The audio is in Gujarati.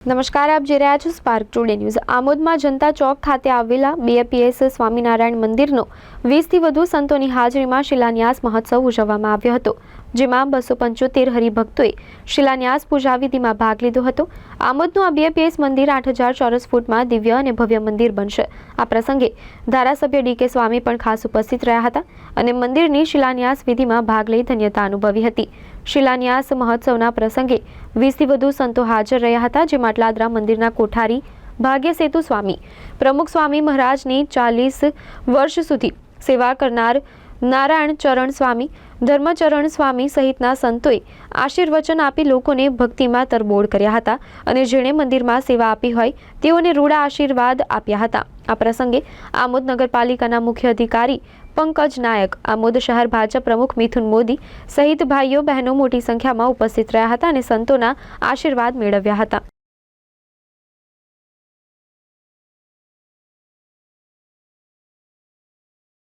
નમસ્કાર, આપ જોઈ રહ્યા છો સ્પાર્ક ટુડે ન્યૂઝ આમોદમાં જનતા ચોક ખાતે આવેલા બીએપીએસ સ્વામિનારાયણ મંદિરનો વીસથી વધુ સંતોની હાજરીમાં શિલાન્યાસ મહોત્સવ ઉજવવામાં આવ્યો હતો. જેમાં બસો પંચોતેર હરિભક્તોએ શિલાન્યાસ પૂજા વિધિમાં ભાગ લીધો હતો. આમોદનું આ બીએપીએસ મંદિર આઠ હજાર ચોરસ ફૂટમાં દિવ્ય અને ભવ્ય મંદિર બનશે. આ પ્રસંગે ધારાસભ્ય ડીકે સ્વામી પણ ખાસ ઉપસ્થિત રહ્યા હતા અને મંદિરની શિલાન્યાસ વિધિમાં ભાગ લઈ ધન્યતા અનુભવી હતી. શિલાન્યાસ મહોત્સવના પ્રસંગે વીસથી વધુ સંતો હાજર રહ્યા હતા, જેમાં માટલાદરા મંદિરના કોઠારી, ભાગ્ય સેતુ સ્વામી, પ્રમુખ સ્વામી મહારાજની ચાલીસ વર્ષ સુધી સેવા કરનાર નારાયણ ચરણ સ્વામી ધર્મચરણ સ્વામી સહિતના સંતોએ આશીર્વચન આપી લોકોને ભક્તિમાં તરબોળ કર્યા હતા અને જેણે મંદિરમાં સેવા આપી હોય તેઓને રૂડા આશીર્વાદ આપ્યા હતા. આ પ્રસંગે આમોદ નગરપાલિકાના મુખ્ય અધિકારી પંકજ નાયક, આમોદ શહેર ભાજપ પ્રમુખ મિથુન મોદી સહિત ભાઈઓ બહેનો મોટી સંખ્યામાં ઉપસ્થિત રહ્યા હતા અને સંતોના આશીર્વાદ મેળવ્યા હતા.